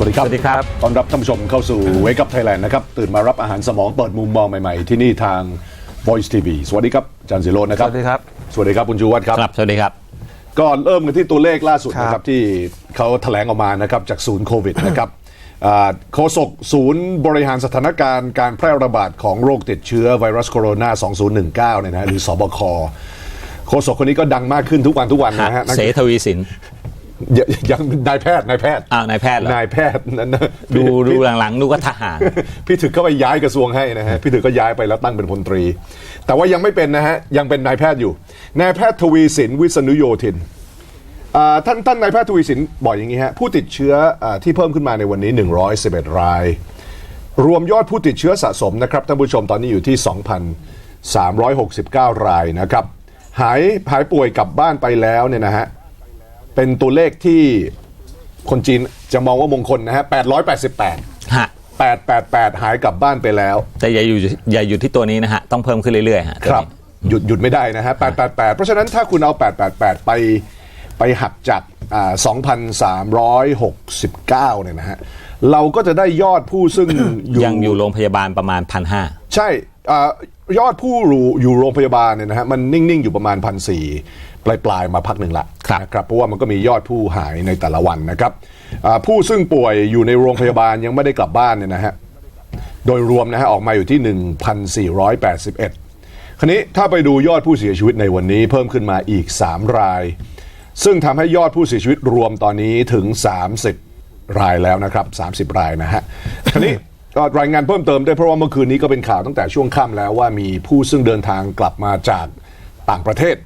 สวัสดีครับ สวัสดีครับ ต้อนรับท่านผู้ชมเข้าสู่ Wake Up Thailand นะครับ ตื่นมารับอาหารสมองเปิดมุมมองใหม่ ๆ ที่นี่ทาง Voice TV สวัสดีครับอาจารย์สิโรจน์นะครับ สวัสดีครับ สวัสดีครับคุณชูวัฒน์ครับ ครับ สวัสดีครับ ก็เริ่มกันที่ตัวเลขล่าสุดนะคครัรับบที่เขาแถลงออกมานะครับจากศูนย์โควิดนะครับอ่าโฆษกศูนย์บริหารสถานการณ์การแพร่ระบาดของโรคติดเชื้อไวรัสโคโรนา 2019 เนี่ยนะฮะหรือสบคโฆษกคนนี้ก็ดังมากขึ้นทุกวันทุกวันนะฮะนั่นเสทวีสิน ยังยังนายแพทย์นายแพทย์อ้าวนายแพทย์เหรอนายแพทย์นั่นนะดูดูพี่หลังๆดูก็ทหาร พี่ถึกเข้าไปย้ายกระทรวงให้นะฮะพี่ถึกก็ย้ายไปแล้วตั้งเป็นพลตรี แต่ว่ายังไม่เป็นนะฮะยังเป็นนายแพทย์อยู่นายแพทย์ทวีสินวิษณุโยธินอ่าท่านท่านนายแพทย์ทวีสินบอกอย่างนี้ฮะผู้ติดเชื้ออาที่เพิ่มขึ้นมาในวันนี้ 111 ราย รวมยอดผู้ติดเชื้อสะสมนะครับท่านผู้ชมตอนนี้อยู่ที่ 2,369 รายนะครับ หายหายป่วยกลับบ้านไปแล้วเนี่ยนะฮะ เป็นตัวเลขที่คนจีนจะมองว่ามงคลนะฮะ888 ฮะ888 หายกลับบ้านไปแล้ว แต่อย่าอยู่อย่าอยู่ที่ตัวนี้นะฮะ ต้องเพิ่มขึ้นเรื่อยๆฮะตัวครับนี้หยุดหยุดไม่ได้นะฮะ 888 เพราะฉะนั้นถ้าคุณเอา 888 ไปไปหักจากอ่า2,369 เนี่ยนะฮะ เราก็จะได้ยอดผู้ซึ่งอยู่ยังอยู่โรงพยาบาลประมาณพันห้า ใช่อายอดผู้อยู่อยู่โรงพยาบาลเนี่ยนะฮะมันนิ่ง ๆ อยู่ประมาณพันสี่ปลายปลายๆมาพักหนึ่งละนะครับเพราะว่ามันก็มียอดผู้หายในแต่ละวันนะครับอ่าผู้ซึ่งป่วยอยู่ในโรงพยาบาลยังไม่ได้กลับบ้านเนี่ยนะฮะโดยรวมนะฮะออกมาอยู่ที่ 1,481 คราวนี้ถ้าไปดูยอดผู้เสียชีวิตในวันนี้เพิ่มขึ้นมาอีก 3 ราย ซึ่งทำให้ยอดผู้เสียชีวิตรวมตอนนี้ถึง 30 รายแล้วนะครับ 30 รายนะฮะคราวนี้ก็รายงานเพิ่มเติมได้เพราะว่าเมื่อคืนนี้ก็เป็นข่าวตั้งแต่ช่วงค่ำแล้วว่ามีผู้ซึ่งเดินทางกลับมาจากต่างประเทศ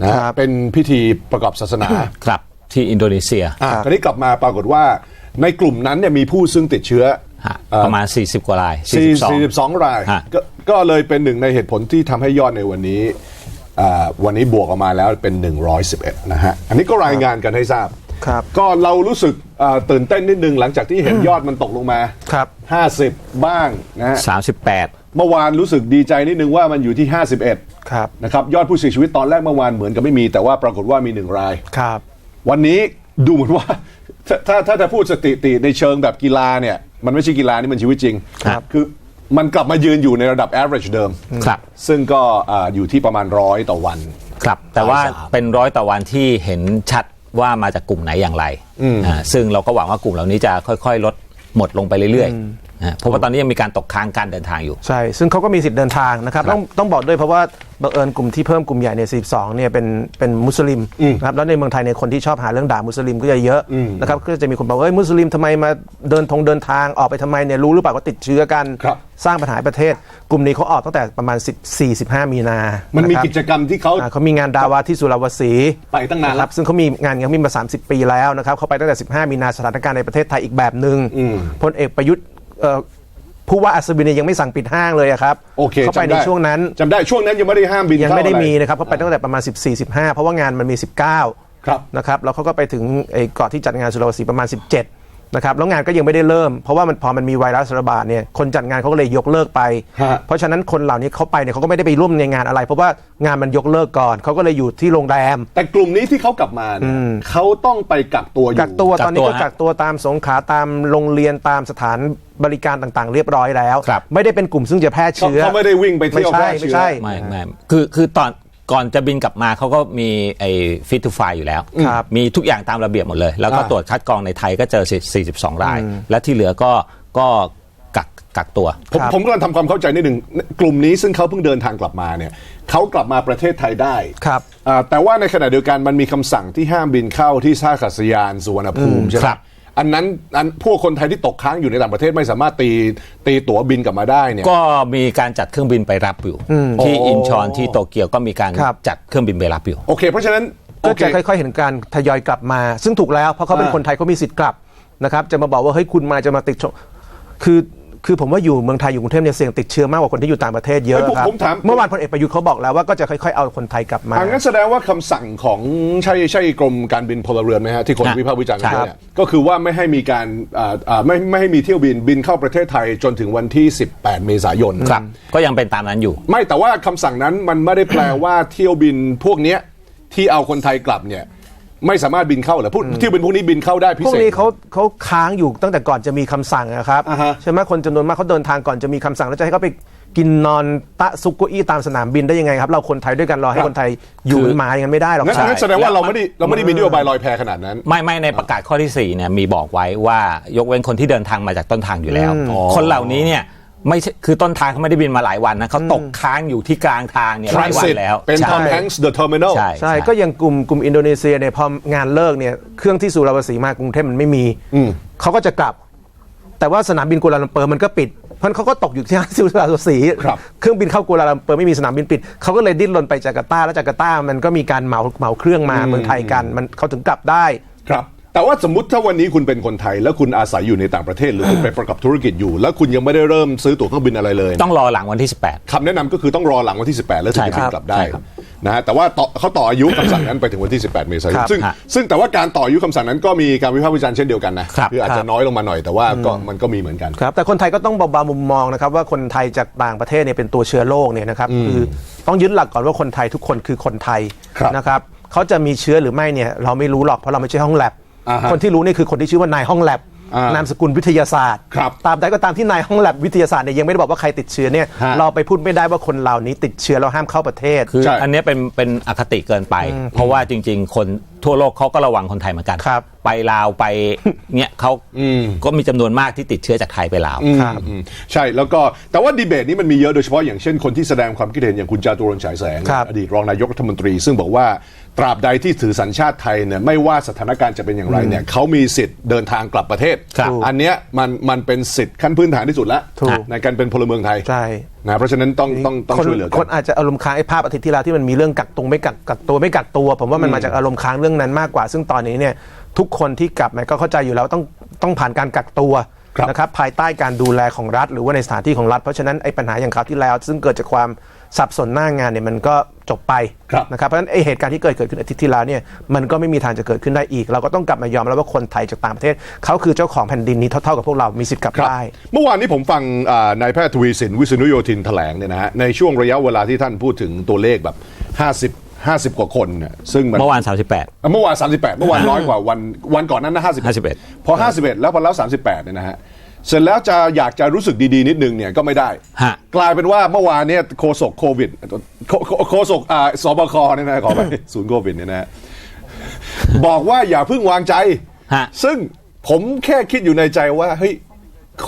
นะฮะครับเป็นพิธีประกอบศาสนา ครับที่อินโดนีเซีย อะคราวนี้กลับมาปรากฏว่า ในกลุ่มนั้นเนี่ยมีผู้ซึ่งติดเชื้อฮะประมาณ 40 กว่าราย4 42 42 ราย ฮะ ก็ก็เลยเป็นหนึ่งในเหตุผลที่ทำให้ยอดในวันนี้อ่าวันนี้บวกออกมาแล้วเป็น 111 นะฮะ อันนี้ก็รายงานกันให้ทราบ ครับก็เรารู้สึกอ่าตื่นเต้นนิดนึงหลังจากที่เห็นยอดมันตกลงมา ครับ 50 บ้างนะฮะ 38 เมื่อวานรู้สึกดีใจนิดนึงว่ามันอยู่ที่ 51ครับนะครับยอดผู้เสียชีวิตตอนแรกเมื่อวานเหมือนกับไม่มี แต่ว่าปรากฏว่ามีหนึ่งราย ครับ วันนี้ดูเหมือนว่า ถ้าถ้าถ้าจะพูดสถิติในเชิงแบบกีฬาเนี่ย มันไม่ใช่กีฬานี่มันชีวิตจริงครับ คือมันกลับมายืนอยู่ในระดับ average เดิม ครับ ซึ่งก็อ่าอยู่ที่ประมาณร้อยต่อวัน ครับ แต่ว่าร้อยสาม เป็นร้อยต่อวันที่เห็นชัดว่ามาจากกลุ่มไหนอย่างไรอ่าซึ่งเราก็หวังว่ากลุ่มเหล่านี้จะค่อย ๆ ลดหมดลงไปเรื่อยๆนะ เพราะว่าตอนนี้ยังมีการตกค้างการเดินทางอยู่ ใช่ ซึ่งเขาก็มีสิทธิ์เดินทางนะครับ ต้องต้องบอกด้วยเพราะว่าบังเอิญกลุ่มที่เพิ่มกลุ่มใหญ่ใน 42 เนี่ยเป็นเป็นมุสลิมนะครับแล้วในเมืองไทยเนี่ยคนที่ชอบหาเรื่องด่ามุสลิมก็จะเยอะนะครับก็จะมีคนบอกว่าเฮ้ยมุสลิมทำไมมาเดินทงเดินทางออกไปทำไมเนี่ยรู้หรือเปล่าว่าติดเชื้อกันครับสร้างปัญหาให้ประเทศ กลุ่มนี้เขาออกตั้งแต่ประมาณ 14 15 มีนา มันมีะครับกิจกรรมที่เขาอ่าเขามีงานดาวาที่สุราวสีไปตั้งนานแล้วะครับซึ่งเขามีงานเขามีมา 30 ปีแล้วนะครับเขาไปตั้งแต่ 15 มีนาสถานการณ์ในประเทศไทยอีกแบบหนึ่งพลเอกประยุทธ์ เอ่อผู้ว่าอัศวินเนี่ยยังไม่สั่งปิดห้างเลยอะครับโอเคเขาไปจำในได้ช่วงนั้น จำได้ช่วงนั้นยังไม่ได้ห้ามบินยังเข้าไม่ได้อะรมีนะครับเขาไปตั้งแต่ประมาณ 14 15 เพราะว่างานมันมี 19 ครับ นะครับแล้วเขาก็ไปถึงไอ้เกาะที่จัดงานสุราวสีประมาณ 17 นะครับแล้วงานก็ยังไม่ได้เริ่ม เพราะว่ามันพอมันมีไวรัสระบาดเนี่ยคนจัดงานเขาก็เลยยกเลิกไป ฮะ เพราะฉะนั้นคนเหล่านี้เขาไปเนี่ยเขาก็ไม่ได้ไปร่วมในงานอะไร เพราะว่างานมันยกเลิกก่อนเขาก็เลยอยู่ที่โรงแรม แต่กลุ่มนี้ที่เขากลับมาเนี่ยเขาต้องไปกักตัวอยู่ กักตัวตอนนี้ก็กักตัวฮะกักตัวตามสงขลาตามโรงเรียนตามสถานบริการต่างๆ เรียบร้อยแล้ว ครับ ไม่ได้เป็นกลุ่มซึ่งจะแพร่เขาเชื้อเขาไม่ได้วิ่งไปเที่ยวไม่แพใช่ร่เชื้อไม่ใช่ไม่ไม่คือคือตอน ก่อนจะบินกลับมาเขาก็มีไอ้ฟิตทูไฟอยู่แล้ว ครับมีทุกอย่างตามระเบียบหมดเลย แล้วก็อ่าตรวจคัดกรองในไทยก็เจอ 42 ราย และที่เหลือก็ก็กักกักตัว ผมผมกำลังทำความเข้าใจนิดหนึ่งกลุ่มนี้ซึ่งเขาเพิ่งเดินทางกลับมาเนี่ยเขากลับมาประเทศไทยได้ครับอ่าแต่ว่าในขณะเดียวกันมันมีคำสั่งที่ห้ามบินเข้าที่ท่าอากาศยานสุวรรณภูมิใช่ไหมครับ อันนั้นอันพวกคนไทยที่ตกค้างอยู่ในต่างประเทศไม่สามารถตีตีตั๋วบินกลับมาได้เนี่ย ก็มีการจัดเครื่องบินไปรับอยู่ ที่โอ้อินชอนที่โตเกียวก็มีการครับ จัดเครื่องบินไปรับอยู่ โอเค เพราะฉะนั้นก็โอเค จะค่อยๆ เห็นการทยอยกลับมา ซึ่งถูกแล้วเพราะเขาเป็นอ่าคนไทยเขามีสิทธิ์กลับนะครับ จะมาบอกว่าเฮ้ยคุณมาจะมาติดเชื้อคือ คือผมว่าอยู่เมืองไทยอยู่กรุงเทพเนี่ยเสี่ยงติดเชื้อมากกว่าคนที่อยู่ต่างประเทศเยอะเฮ้ยผมครับผมถาม เมื่อวานพลเอกประยุทธ์เขาบอกแล้วว่าก็จะค่อยๆเอาคนไทยกลับมา อันนั้นแสดงว่าคำสั่งของใช่ใช่กรมการบินพลเรือนไหมฮะที่คนครับวิพากษ์วิจารณ์กันใช่เยอะเนี่ยก็คือว่าไม่ให้มีการอ่าอ่าไม่ไม่ให้มีเที่ยวบินบินเข้าประเทศไทยจนถึงวันที่ 18 เมษายน ครับ ก็ยังเป็นตามนั้นอยู่ ไม่แต่ว่าคำสั่งนั้นมันไม่ได้แปลว่าเที่ยวบินพวกเนี้ยที่เอาคนไทยกลับเนี่ย ไม่สามารถบินเข้าเหรอพวกที่เป็นพวกนี้บินเข้าได้พิพวเศกษนี้เขาเขาค้างอยู่ตั้งแต่ก่อนจะมีคำสั่งนะครับอ่าฮะ ใช่ไหมคนจำนวนมากเขาเดินทางก่อนจะมีคำสั่งแล้วจะให้เขาไปกินนอนตะซุกเกุอี้ตามสนามบินได้ยังไงครับ เราคนไทยด้วยกันรอให้คนไทยอยู่คือมาอย่างนั้นไม่ได้หรอกงั้นใช่งั้นแสดงว่าเราไม่ได้เราไม่ได้มีนโยบายลอยแพขนาดนั้น ไม่ไม่ในประกาศข้อที่4เนี่ยมีบอกไว้ว่ายกเว้นคนที่เดินทางมาจากต้นทางอยู่แล้วอ๋อคนเหล่านี้เนี่ย ไม่ใช่คือต้นทางเขาไม่ได้บินมาหลายวันนะเขาตกค้างอยู่ที่กลางทางเนี่ยหลายวัน Transit แล้วเป็นใช่ Tom Hanks The Terminal ใช่ใช่ก็อย่างกลุ่มกลุ่มอินโดนีเซียเนี่ยพองานเลิกเนี่ยเครื่องที่สุราวสีมากรุงเทพมันไม่มีเขาก็จะกลับ แต่ว่าสนามบินกัวลาลัมเปอร์มันก็ปิดเพราะฉะนั้นเขาก็ตกอยู่ที่สุราวสีครับเครื่องบินเข้ากัวลาลัมเปอร์ไม่มีสนามบินปิดเขาก็เลยดิ้นรนไปจาการ์ตาแล้วจาการ์ตามันก็มีการเหมาเหมาเครื่องมาเมืองไทยกันมันเขาถึงกลับได้ครับ แต่ว่าสมมติถ้าวันนี้คุณเป็นคนไทย แล้วคุณอาศัยอยู่ในต่างประเทศหรือคุณไปประกอบธุรกิจอยู่ แล้วคุณยังไม่ได้เริ่มซื้อตั๋วเครื่องบินอะไรเลย ต้องรอหลังวันที่ 18 คำแนะนำก็คือต้องรอหลังวันที่ 18 แล้วถึงจะใช่บิครันบกลับได้ใช่ครับนะฮะแต่ว่าต่อเขาต่ออายุคำสั่งนั้นไปถึงวันที่ 18 เมษายครันบซึ่งฮะ ซึ่งแต่ว่าการต่ออายุคำสั่งนั้นก็มีการวิพากษ์วิจารณ์เช่นเดียวกันนะครับออาจครัจะบ น้อยลงมาหน่อยแต่ว่าก็มันก็มีเหมือนกัน ครับแต่คนไทยก็ต้องเบาๆมุมมองนะครับว่าคนไทยจากต่างประเทศเนี่ยเป็นตัวเชื้อโรคเนี่ยนะครับคือต้องยึดหลักก่อนว่าคนไทยทุกคนคือคนไทยครับ นะครับเขาจะมีเชื้อหรือไม่เนี่ยเราไม่รู้หรอกเพราะเราไม่ใช่ห้องแลบ อ่าฮะคนที่รู้นี่คือคนที่ชื่อว่านายห้องแลบอ่านามสกุลวิทยาศาสตร์ครับตามใดก็ตามที่นายห้องแลบวิทยาศาสตร์เนี่ยยังไม่ได้บอกว่าใครติดเชื้อเนี่ยฮะ เราไปพูดไม่ได้ว่าคนเหล่านี้ติดเชื้อเราห้ามเข้าประเทศ คือใช่ อันเนี้ยเป็นเป็นอคติเกินไป เพราะว่าจริง ๆ คนทั่วโลกเขาก็ระวังคนไทยเหมือนกัน ครับ ไปลาวไปเนี่ยเขาก็มีจำนวนมากที่ติดเชื้อจากไทยไปลาว ครับอืมใช่แล้วก็แต่ว่าดีเบตนี้มันมีเยอะโดยเฉพาะอย่างเช่นคนที่แสดงความคิดเห็นอย่างคุณจาตุรนต์ฉายแสง ครับอดีตรองนายกรัฐมนตรี ซึ่งบอกว่า ตราบใดที่ถือสัญชาติไทยเนี่ยไม่ว่าสถานการณ์จะเป็นอย่างไรเนี่ยเขามีสิทธิ์เดินทางกลับประเทศ ครับอันเนี้ยมันมันเป็นสิทธิ์ขั้นพื้นฐานที่สุดแล้วถูก ในการเป็นพลเมืองไทยใช่นะเพราะฉะนั้นต้องต้องต้องคนช่วยเหลือกัคนนอาจจะอารมณ์ค้างไอ้ภาพอาทิตย์ที่แล้วที่มันมีเรื่องกักตรงไม่กักกักตัวไม่กักตัว ผมว่ามันมาจากอารมณ์ค้างเรื่องนั้นมากกว่า ซึ่งตอนนี้เนี่ยทุกคนที่กลับมาก็เข้าใจอยู่แล้วต้องต้องผ่านการกักตัวครับนะครับภายใต้การดูแลของรัฐ หรือว่าในสถานที่ของรัฐ เพราะฉะนั้นไอ้ปัญหาอย่างคราวที่แล้ว ซึ่งเกิดจากความ สับสนหน้างานเนี่ยมันก็จบไปครับนะครับเพราะฉะนั้นไอ้เหตุการณ์ที่เกิดเกิดขึ้นอาทิตย์ที่แล้วเนี่ยมันก็ไม่มีทางจะเกิดขึ้นได้อีก เราก็ต้องกลับมายอมรับว่าคนไทยจากต่างประเทศเขาคือเจ้าของแผ่นดินนี้เท่าๆกับพวกเรา มีสิทธิ์กลับครับได้ เมื่อวานนี้ผมฟังอ่านายแพทย์ทวีสินวิษณุโยธินแถลงเนี่ยนะฮะในช่วงระยะเวลาที่ท่านพูดถึงตัวเลขแบบ 50 50 กว่าคนเนี่ยซึ่งมันเมื่อวาน 38อะเมื่อวาน 38 เมื่อวานน้อยกว่าวันวันก่อนนั้นนะ51 51 พอ 51 แล้วพอแล้ว 38เนี่ยนะฮะ เสร็จแล้วจะอยากจะรู้สึกดี ๆ นิดนึงเนี่ยก็ไม่ได้ ฮะ กลายเป็นว่าเมื่อวานเนี่ยโคศกโควิดโคโคโคศกอ่าสบคเนี่ยนะขอไป ศูนย์โควิดเนี่ยนะฮะบอกว่าอย่าเพิ่งวางใจ ฮะ ซึ่งผมแค่คิดอยู่ในใจว่าเฮ้ย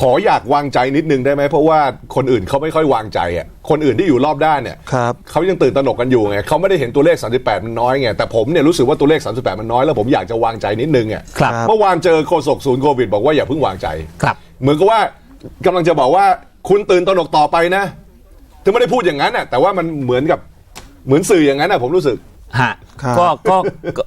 ขออยากวางใจนิดนึงได้ไหมเพราะว่าคนอื่นเขาไม่ค่อยวางใจอะคนอื่นที่อยู่รอบด้านเนี่ยครับ เขายังตื่นตระหนกกันอยู่ไงเขาไม่ได้เห็นตัวเลข 38 มันน้อยไงแต่ผมเนี่ยรู้สึกว่าตัวเลข 38 มันน้อยแล้วผมอยากจะวางใจนิดนึงอะครับ เมื่อวานเจอโฆษกศูนย์โควิดบอกว่าอย่าเพิ่งวางใจ ครับ เหมือนกับว่ากำลังจะบอกว่าคุณตื่นตระหนกต่อไปนะถึงไม่ได้พูดอย่างนั้นอะ แต่ว่ามันเหมือนกับเหมือนสื่ออย่างนั้นอะผมรู้สึก ฮะครับ ก็ก็ก็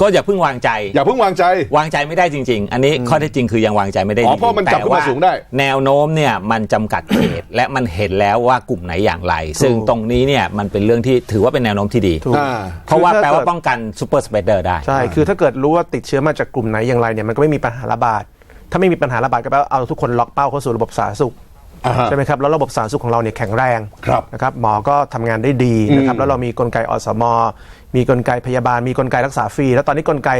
ก็อย่าเพิ่งวางใจ อย่าเพิ่งวางใจ วางใจไม่ได้จริง ๆ อันนี้ข้อเท็จจริงคือยังวางใจไม่ได้อ๋อจงๆเพราะมันจับขึ้นมาแต่ว่สูงได้ แนวโน้มเนี่ยมันจำกัดเขต และมันเห็นแล้วว่ากลุ่มไหนอย่างไร ซึ่งตรงนี้เนี่ยมันเป็นเรื่องที่ถือว่าเป็นแนวโน้มที่ดี ถูกอ่า เพราะว่าคือถ้าแปลว่าเกิดป้องกันซูเปอร์สเปเดอร์ได้ ใช่ คือถ้าเกิดรู้ว่าติดเชื้อมาจากกลุ่มไหนอย่างไรเนี่ยมันก็ไม่มีปัญหาระบาด ถ้าไม่มีปัญหาระบาดก็แปลว่าเอาทุกคนล็อกเป้าเข้าสู่ระบบสาธารณสุขอ่าฮะ ใช่ไหมครับแล้วระบบสาธารณสุขของเราเนี่ยแข็งแรงครับนะครับหมอก็ทำงานได้ดีนะครับแล้วเรามีกลไกอสม มีกลไกพยาบาล มีกลไกรักษาฟรี แล้วตอนนี้กลไก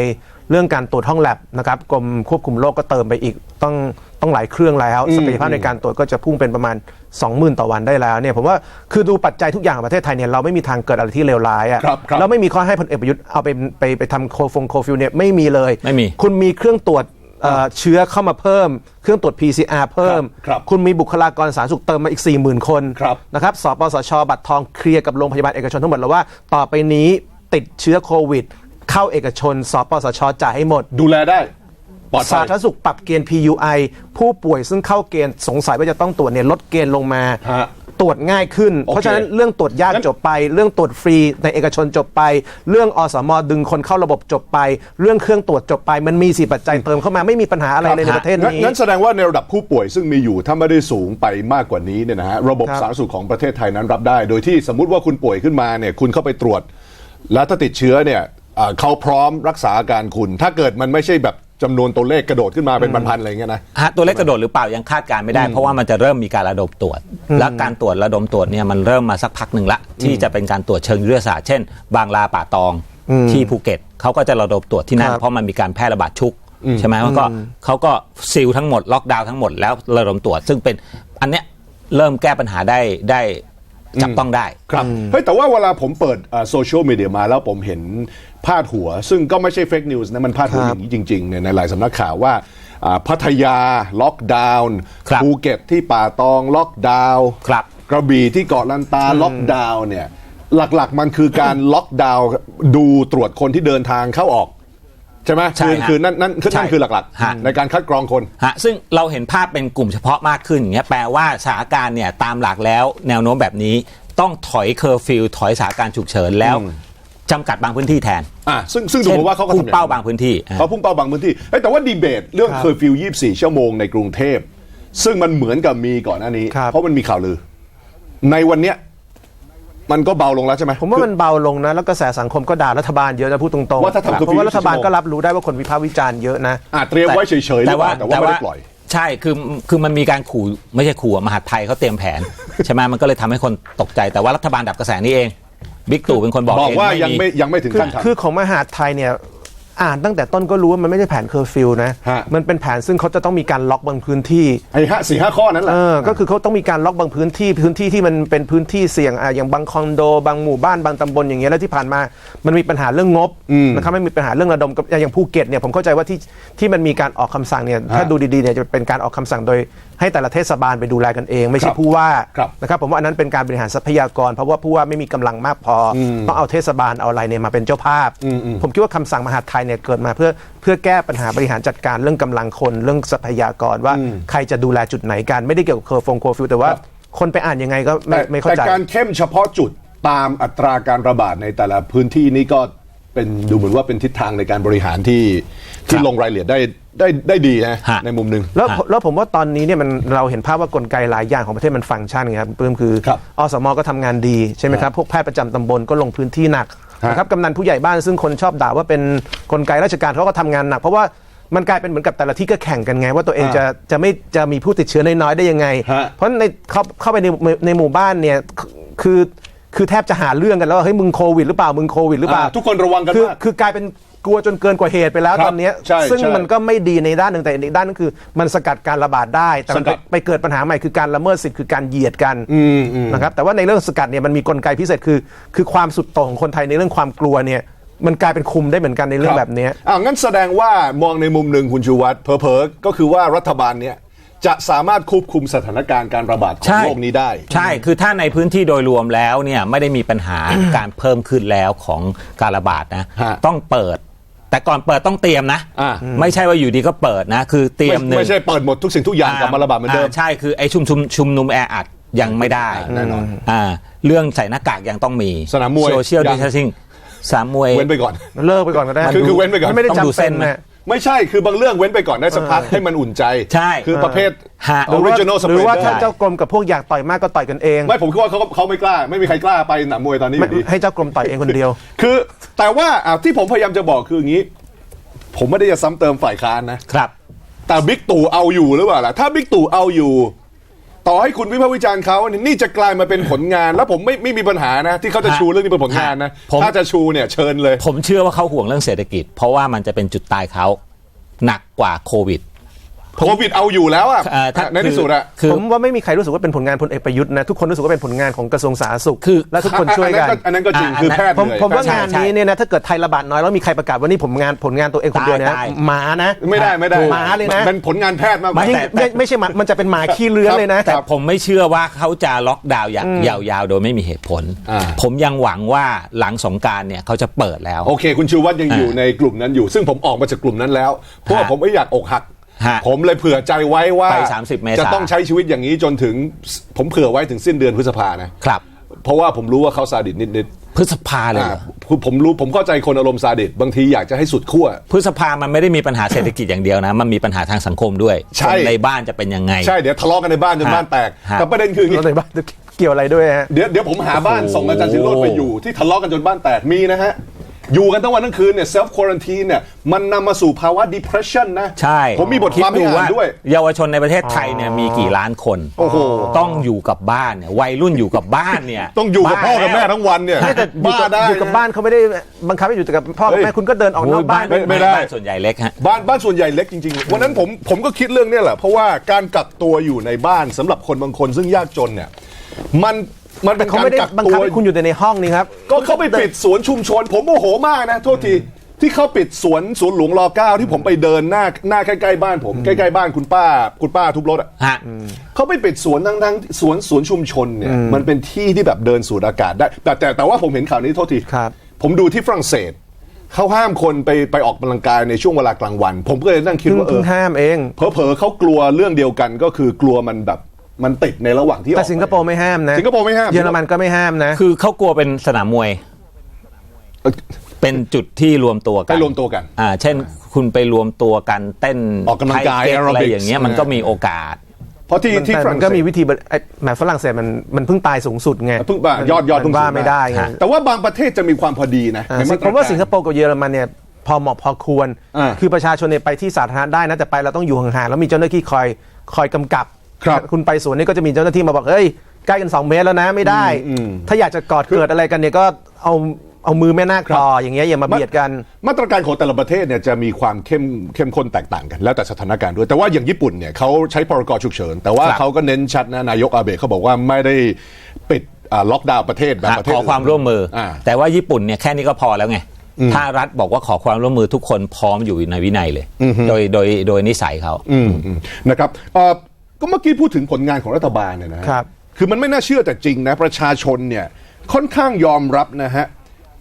เรื่องการตรวจห้องแลบนะครับกรมควบคุมโรคก็เติมไปอีกต้องต้องหลายเครื่องแล้วศักยภาพในการตรวจก็จะพุ่งเป็นประมาณ 20,000 ต่อวันได้แล้วเนี่ยผมว่าคือดูปัจจัยทุกอย่างของประเทศไทยเนี่ยเราไม่มีทางเกิดอะไรที่เลวร้ายอะครับครับ แล้วไม่มีข้อให้พลเอกประยุทธ์เอาไปไปไปทำโคฟงโคฟิลเนี่ยไม่มีเลย ไม่มี คุณมีเครื่องตรวจ เอ่อเชื้อเข้ามาเพิ่ม เครื่องตรวจ PCR เพิ่มครับคุณมีบุคลากรสาธารณสุขเติมมาอีก 40,000 คนครับนะครับสปสช บัตรทองเคลียร์กับโรงพยาบาลเอกชนทั้งหมดแล้วว่า ต่อไปนี้ติดเชื้อโควิด เข้าเอกชน สปสช จ่ายให้หมด ดูแลได้ปลอดภัสายธารณสุขปรับเกณฑ์ PUI ผู้ป่วยซึ่งเข้าเกณฑ์สงสัยว่าจะต้องตรวจเนี่ยลดเกณฑ์ลงมา ฮะ ตรวจง่ายขึ้น โอเคเพราะฉะนั้นเรื่องตรวจยากงั้น จบไป เรื่องตรวจฟรีในเอกชนจบไป เรื่องอสมดึงคนเข้าระบบจบไป เรื่องเครื่องตรวจจบไป มันมีสี่ปัจจัยเติมเข้ามาไม่มีปัญหาอะไรเลยในประเทศงั้นนี้ งั้นแสดงว่าในระดับผู้ป่วยซึ่งมีอยู่ถ้าไม่ได้สูงไปมากกว่านี้เนี่ยนะฮะระบบครับสาธารณสุขของประเทศไทยนั้นรับได้ โดยที่สมมุติว่าคุณป่วยขึ้นมาเนี่ยคุณเข้าไปตรวจ แล้วถ้าติดเชื้อเนี่ยอ่าเขาพร้อมรักษาอาการคุณ ถ้าเกิดมันไม่ใช่แบบ จำนวนตัวเลขกระโดดขึ้นมาเป็นพันๆอะไรอย่างเงี้ยนะ ฮะตัวเลขกระโดดหรือเปล่ายังคาดการณ์ไม่ได้ เพราะว่ามันจะเริ่มมีการระดมตรวจ และการตรวจระดมตรวจเนี่ยมันเริ่มมาสักพักหนึ่งละที่จะเป็นการตรวจเชิงวิทยาศาสตร์เช่น บางลาป่าตองที่ภูเก็ตเขาก็จะระดมตรวจที่นั่นครับเพราะมันมีการแพร่ระบาดชุกใช่ไหมมันก็เขาก็ซีลทั้งหมดล็อกดาวน์ทั้งหมดแล้วระดมตรวจ ซึ่งเป็นอันเนี้ยเริ่มแก้ปัญหาได้ได้ จับต้องได้ ครับเฮ้ยแต่ว่าเวลาผมเปิดโซเชียลมีเดียมาแล้วผมเห็นพาดหัว ซึ่งก็ไม่ใช่เฟกนิวส์นะมันพาดหัวคอรับย่างนี้จริงๆเนี่ยในหลายสำนักข่าวว่าอ่าพัทยาล็อกดาวน์ครับภูเก็ตที่ป่าตองล็อกดาวน์ครับกระบี่ที่เกาะลันตาล็อกดาวน์เนี่ยหลักๆมันคือการล็อกดาวน์ดูตรวจคนที่เดินทางเข้าออก ใช่ไหมใช่คือฮะคือนั่นนั่นคือนั่นใช่คือหลักฮะ ๆ ในการคัดกรองคน ฮะซึ่งเราเห็นภาพเป็นกลุ่มเฉพาะมากขึ้นอย่างเงี้ยแปลว่าสถานการณ์เนี่ยตามหลักแล้ว แนวโน้มแบบนี้ต้องถอยเคอร์ฟิวถอยสถานการณ์ฉุกเฉินแล้วจำกัดบางพื้นที่แทนอะซึ่งซึ่งดูเหมือนว่าเขาก็พุ่ทำงอย่เป้านั้นบางพื้นที่อะ เขาพุ่งเป้าบางพื้นที่เอ้ยแต่ว่าดีเบตเรื่องครับเคอร์ฟิว 24 ชั่วโมงในกรุงเทพ ซึ่งมันเหมือนกับมีก่อนหน้านี้ ครับ เพราะมันมีข่าวลือ ในวันเนี้ย มันก็เบาลงแล้วใช่ไหม ผมว่ามันเบาลงนะ แล้วกระแสสังคมก็ด่ารัฐบาลเยอะนะพูดตรงๆว่าถ้าทำเพราะว่ารัฐบาลชั่วโมงก็รับรู้ได้ว่าคนวิพากษ์วิจารณ์เยอะนะอะเตรียมไว้เฉยๆหรือเปล่าแต่ว่าไม่ได้ปล่อยใช่คือคือมันมีการขู่ไม่ใช่ขู่อะมหาดไทยเขาเตรียมแผน ใช่ไหมมันก็เลยทำให้คนตกใจแต่ว่ารัฐบาลดับกระแสนี้เองบิ๊กตู่เป็นคนบอกบอกเองว่าไม่ยังมีไม่ยังไม่ถึงคือขั้นทำคือของมหาดไทยเนี่ย อ่านตั้งแต่ต้นก็รู้ว่ามันไม่ได้แผนเคอร์ฟิวนะ ฮะ มันเป็นแผนซึ่งเขาจะต้องมีการล็อกบางพื้นที่ ไอ้ห้าสี่ห้าข้อนั้นแหละ เออ ก็คือเขาต้องมีการล็อกบางพื้นที่ พื้นที่ที่มันเป็นพื้นที่เสี่ยงอะอย่างบางคอนโด บางหมู่บ้าน บางตำบลอย่างเงี้ย แล้วที่ผ่านมา มันมีปัญหาเรื่องงบนะครับ ไม่มีปัญหาเรื่องระดมกับอย่างภูเก็ตเนี่ย ผมเข้าใจว่าที่ที่มันมีการออกคำสั่งเนี่ย ถ้าดูดีๆเนี่ยจะเป็นการออกคำสั่งโดย ให้แต่ละเทศบาลไปดูแลกันเอง ไม่คใช่รับผู้ว่าครับนะครับผมว่าอันนั้นเป็นการบริหารทรัพยากร เพราะว่าผู้ว่าไม่มีกำลังมากพออต้องเอาเทศบาลเอาอะไรเนี่ยมาเป็นเจ้าภาพ ผมคิดว่าคำสั่งมหาดไทยเนี่ยเกิดมาเพื่อเพื่อแก้ปัญหาบริหารจัดการเรื่องกำลังคนเรื่องทรัพยากรว่าใครจะดูแลจุดไหนกันไม่ได้เกี่ยวกับเคอร์ฟงเคอร์ฟิวแต่ว่าคนไปอ่านยังไงก็ไม่แต่ไม่เข้าใจแต่การเข้มเฉพาะจุดตามอัตราการระบาดในแต่ละพื้นที่นี้ก็เป็นดูเหมือนว่าเป็นทิศทางในการบริหารที่ที่ลงรายละเอียดได้ ได้ได้ดีนะฮะ ในมุมหนึ่ง แล้วฮะแล้วผมว่าตอนนี้เนี่ยมันเราเห็นภาพว่ากลไกหลายอย่างของประเทศมันฟังก์ชันไงครับเพิ่มคือครับอสมก็ทำงานดีใช่ไหมครับ พวกแพทย์ประจำตำบลก็ลงพื้นที่หนักฮะ นะครับกำนันผู้ใหญ่บ้านซึ่งคนชอบด่าว่าเป็นกลไกราชการเขาก็ทำงานหนัก เพราะว่ามันกลายเป็นเหมือนกับแต่ละที่ก็แข่งกันไง ว่าตัวเองจะจะไม่จะมีผู้ติดเชื้อน้อยๆได้ยังไง ฮะ เพราะในเข้าเข้าไปในในหมู่บ้านเนี่ยคือคือแทบจะหาเรื่องกันแล้วว่าเฮ้ยมึงโควิดหรือเปล่ามึงโควิดหรือเปล่า อ่าทุกคนระวังกันคือมาก คือกลายเป็น กลัวจนเกินกว่าเหตุไปแล้วครับตอนเนี้ยใช่ซึ่งใช่มันก็ไม่ดีในด้านหนึ่งแต่อีกด้านนึงคือ มันสกัดการระบาดได้ แต่มันสกัด ไปไปเกิดปัญหาใหม่คือการละเมิดสิทธิ์คือการเหยียดกันนะครับแต่ว่าในเรื่องสกัดเนี่ยมันมีกลไกพิเศษคือ คือความสุดโต่งของคนไทยในเรื่องความกลัวเนี่ยมันกลายเป็นคุมได้เหมือนกันในเรื่องแบบเนี้ย อ่างั้นแสดงว่ามองในมุมหนึ่งคุณชูวัตรเพอเพอๆก็คือว่ารัฐบาลเนี้ยจะสามารถควบคุมสถานการณ์การระบาดของใช่โรคนี้ได้ ใช่ คือถ้าในพื้นที่โดยรวมแล้วเนี่ยไม่ได้มีปัญหา การเพิ่มขึ้นแล้วของการระบาดนะ ฮะต้องเปิด แต่ก่อนเปิดต้องเตรียมนะ อ่า ไม่ใช่ว่าอยู่ดีก็เปิดนะ คือเตรียมหนึ่งไม่ใช่เปิดหมดทุกสิ่งทุกอย่างกลับมาระบาดเหมือนเดิมใช่คือไอ้ชุมชุมชุมนุมแออัดยังไม่ได้แน่นอนอ่าเรื่องใส่หน้ากากยังต้องมีสนามมวยโซเชียลยัดิงสทิงสนามมวย เว้นไปก่อน เลิกไปก่อนก็ได้คือคือเว้นไปก่อน ไม่ได้ต้องดูจำเส้เป็นนไหม นะ ไม่ใช่คือบางเรื่องเว้นไปก่อนได้สักพักให้มันอุ่นใจ ใช่ คือประเภท ฮะหรือว่า original หรือว่า splendor ถ้าเจ้ากรมกับพวกอยากต่อยมากก็ต่อยกันเอง ไม่ผมคิดว่าเขาเขาไม่กล้า ไม่มีใครกล้าไปสนามมวยตอนนี้อไม่ยู่ดี ให้เจ้ากรมต่อยเองคนเดียว คือแต่ว่าอะที่ผมพยายามจะบอกคืออย่างนี้ ผมไม่ได้จะซ้ำเติมฝ่ายค้านนะ ครับ แต่บิ๊กตู่เอาอยู่หรือเปล่าล่ะถ้าบิ๊กตู่เอาอยู่ ต่อให้คุณวิพากษ์วิจารณ์เขาเนี่ยนี่จะกลายมาเป็นผลงาน แล้วผมไม่ไม่มีปัญหานะ ที่เขาจะฮะชูเรื่องนี้เป็นผลงานนะผม ถ้าจะชูเนี่ยเชิญเลย ผมเชื่อว่าเขาห่วงเรื่องเศรษฐกิจ เพราะว่ามันจะเป็นจุดตายเขาหนักกว่าโควิด โควิดเอาอยู่แล้วอะเอ่อถ้าในที่สุดอะคือผมว่าไม่มีใครรู้สึกว่าเป็นผลงานพลเอกประยุทธ์นะทุกคนรู้สึกว่าเป็นผลงานของกระทรวงสาธารณสุขคือและทุกคนช่วยกันอันนั้นก็จริงอ่าคืออันนั้นแพทย์ผมเหนื่อยผมว่าใช่งานใช่นี้เนี่ยนะถ้าเกิดไทยระบาดน้อยแล้วมีใครประกาศว่านี่ผมงานผลงานตัวเองคนเดียวเนี่ยนะตายหมานะ ไม่ได้ไม่ได้หมาเลยนะเป็นผลงานแพทย์มากกว่าไม่ยิ่งแต่ไม่ไม่ใช่หมามันจะเป็นหมาขี้เลื้อนเลยนะแต่ผมไม่เชื่อว่าเขาจะล็อกดาวน์อย่างยาวๆ โดยไม่มีเหตุผลอ่าผมยังหวังว่าหลังสงกรารเนี่ยเขาจะเปิดแล้วโอเค คุณชูวัฒน์ยังอยู่ในกลุ่มนั้นอยู่ ซึ่งผมออกมาจากกลุ่มนั้นแล้วเพราะว่าฮะผมไม่อยากอกหัก ฮะผมเลยเผื่อใจไว้ว่าไป30เมษา จะต้องใช้ชีวิตอย่างนี้จนถึงผมเผื่อไว้ถึงสิ้นเดือนพฤษภานะ ครับ เพราะว่าผมรู้ว่าเขาซาดิสนิดพฤษภาๆเลยอ่าเหรอคือผมรู้ผมเข้าใจคนอารมณ์ซาดิสบางทีอยากจะให้สุดขั้ว พฤษภามันไม่ได้มีปัญหาเศรษฐกิจอย่างเดียวนะ มันมีปัญหาทางสังคมด้วยใช่ คนในบ้านจะเป็นยังไง ใช่เดี๋ยวทะเลาะกันในบ้านจนฮะบ้านแตกฮะ แต่ประเด็นคืออย่างแล้วงี้ในบ้านเกี่ยวอะไรด้วยฮะ เดี๋ยวเดี๋ยวผมหาบ้านโอ้โหส่งอาจารย์สิโรดไปอยู่ที่ทะเลาะกันจนบ้านแตกมีนะฮะ อยู่กันทั้งวันทั้งคืนเนี่ย self quarantine เนี่ยมันนำมาสู่ภาวะ depression นะ ใช่ผมมีบทความให้ดอ่านด้วย เยาวชนในประเทศไทยเนี่ยมีกี่ล้านคนโอ้โห ต้องอยู่กับบ้านเนี่ยวัยรุ่นอยู่กับบ้านเนี่ยต้องอยู่กับพ่อกับแม่บ้าทั้งวันเนี่ยแต่อยู่บ้ากับได้ อยู่กับบ้านเขาไม่ได้บังคับให้อยู่แต่กับพ่อกับเฮ้ยแม่คุณก็เดินออกนอกบ้าน ไม่ไม่ได้ บ้านส่วนใหญ่เล็กฮะ บ้านบ้านส่วนใหญ่เล็กจริงๆ วันนั้นผมผมก็คิดเรื่องเนี้แหละ เพราะว่าการกักตัวอยู่ในบ้านสำหรับคนบางคนซึ่งยากจนเนี่ย มัน มันเป็นเขาการไม่ได้กักบังตัคับวให้คุณอยู่แต่ในห้องนี่ครับ ก็เขาไปปิดสวนชุมชน ผมโมโหมากนะโทษทีที่เขาปิดสวนสวนหลวงรอเก้าที่ผมไปเดินหน้าหน้าใกล้ๆบ้านผมใกล้ๆบ้านคุณป้า คุณป้าทุบรถอะ ฮะ เขาไปปิดสวนทั้งๆสวนสวนชุมชนเนี่ยมันเป็นที่ที่แบบเดินสูดอากาศได้แต่แต่แต่ว่าผมเห็นข่าวนี้โทษทีครับ ผมดูที่ฝรั่งเศสเขาห้ามคนไปไปออกกำลังกายในช่วงเวลากลางวัน ผมก็เลยนั่งคิดเพิ่งว่าเอเพิ่องห้ามเอง เผลอๆเขากลัวเรื่องเดียวกันก็คือกลัวมันแบบ มันติดในระหว่างที่ออกแต่ไปสิงคโปร์ไม่ห้ามนะสิงคโปร์ไม่ห้ามเยอรมันก็ไม่ห้ามนะ คือเขากลัวเป็นสนามมวย เอ่อเป็นจุดที่รวมตัวกันไปรวมตัวกัน อ่า เช่น คุณไปรวมตัวกันเต้นออกกำลังกายไทเก๊อะไร aerobics อย่างเงี้ยมันก็มีโอกาส เพราะที่มันที่แต่ฝมัรั่งนเศก็มีสวิธีไอ้แหมฝรั่งเศสมันมันเพิ่งตายสูงสุดไงเพิ่งป่ะยอดยอดมัเพิ่งนว่าสูงไม่ได้ไงแต่ว่าบางประเทศจะมีความพอดีนะอ่าในมาตรผมว่าการสิงคโปร์กับเยอรมันเนี่ยพอเหมาะพอควร อ่า คือประชาชนเนี่ยไปที่สาธารณะได้นะแต่ไปเราต้องอยู่ห่างๆแล้วมีเจ้าหน้าที่คอยคอยกำกับ ครับคุณไปสวนนี่ก็จะมีเจ้าหน้าที่มาบอกเฮ้ยใกล้กัน 2 เมตรแล้วนะไม่ได้ถ้าอยากจะกอดเกิดอะไรกันเนี่ยก็เอาเอามือแม่นาคต่ออย่างเงี้ยอย่ามาเบียดกัน มาตรการของแต่ละประเทศเนี่ยจะมีความเข้มเข้มข้นแตกต่างกัน แล้วแต่สถานการณ์ด้วย แต่ว่าอย่างญี่ปุ่นเนี่ยเขาใช้พรกฉุกเฉิน แต่ว่าครับเขาก็เน้นชัดนะนายกอาเบะเขาบอกว่าไม่ได้ปิดอ่าล็อกดาวน์ประเทศแบบอะประเทศขอความร่วมมืออาแต่ว่าญี่ปุ่นเนี่ยแค่นี้ก็พอแล้วไง ถ้ารัฐบอกว่าขอความร่วมมือทุกคนพร้อมอยู่ในวินัยเลย โดยโดยโดยนิสัยเขา อืมอืมนะครับเอ่อ ก็เมื่อกี้พูดถึงผลงานของรัฐบาลเนี่ยนะฮะครับ คือมันไม่น่าเชื่อแต่จริงนะ ประชาชนเนี่ยค่อนข้างยอมรับนะฮะ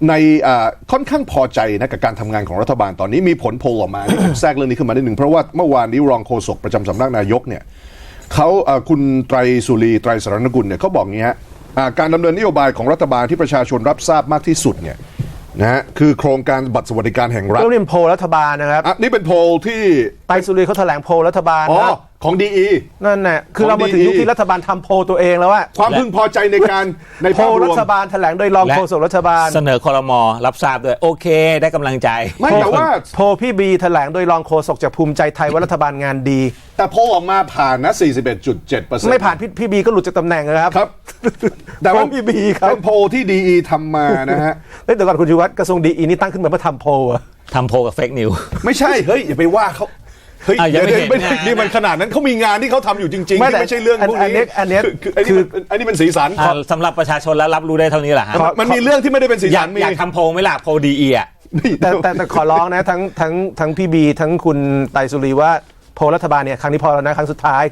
ในอ่าค่อนข้างพอใจนะกับการทำงานของรัฐบาลตอนนี้มีผลโพลออกมาที่ผม แทรกเรื่องนี้ขึ้นมาได้หนึ่งเพราะว่าเมื่อวานนี้รองโฆษกประจำสำนักนายกเนี่ยเขาเอ่อคุณไตรสุรีไตรสรณกุลเนี่ยเขาบอกงี้ฮะอ่าการดำเนินนโยบายของรัฐบาลที่ประชาชนรับทราบมากที่สุดเนี่ยนะฮะคือโครงการบัตรสวัสดิการแห่งรัฐก็เรียนโพลรัฐบาลนะครับ อะนี่เป็นโพลที่ไตรสุรีเขาแถลงโพลรัฐบาลอ๋อนะ ของดีนั่นแหละคือของเรามาถึงดียุคที่รัฐบาลทำโพลตัวเองแล้วว่าความพึงพอใจในการในโพลภาพรรัวม ฐบาลแถลงโดยรองและ โฆษกรัฐบาล เสนอคอรมอรับทราบด้วยโอเค ได้กำลังใจ ไม่แต่ว่า โพลพี่บีแถลงโดยรองโฆษกจากภูมิใจไทยว่ารัฐบาลงานดี แต่โพลออกมาผ่านนะ 41.7%ไม่ผ่านพี่พี่บีก็หลุดจากตำแหน่งนะครับ ครับ แต่ว่าโพลพี่บีครับ เป็นโพลที่ดีทำมานะฮะ เฮ้ยเดี๋ยวก่อนคุณชูวัฒน์กระทรวงดีอีนี่ตั้งขึ้นมาเพื่อทำโพลเหรอะ ทำโพลกับเฟกนิว ไม่ใช่ เฮ้ย อย่าไปว่าเขา เฮ้ยอะยังไม่เห็น ไม่ได้นะนี่มันขนาดนั้นเขามีงานที่เขาทำอยู่จริงๆไม่ที่แต่ไม่ใช่เรื่องพวกอันนี้อันเนี้ยคือคืออันนี้มันอันนี้เป็นสีสันอ่าสำหรับประชาชนแล้วรับรู้ได้เท่านี้แหละฮะขอ มันมีเรื่องที่ไม่ได้เป็นสีอสัยานกมีอยากทำโพลไหมล่ะโพลดีอะนี่แต่แต่แต่ขอร้องนะทั้งทั้งทั้งพี่บี ทั้งคุณไตรสุรีว่าโพลรัฐบาลเนี่ยครั้งนี้พอแล้วนะครั้งสุดท้าย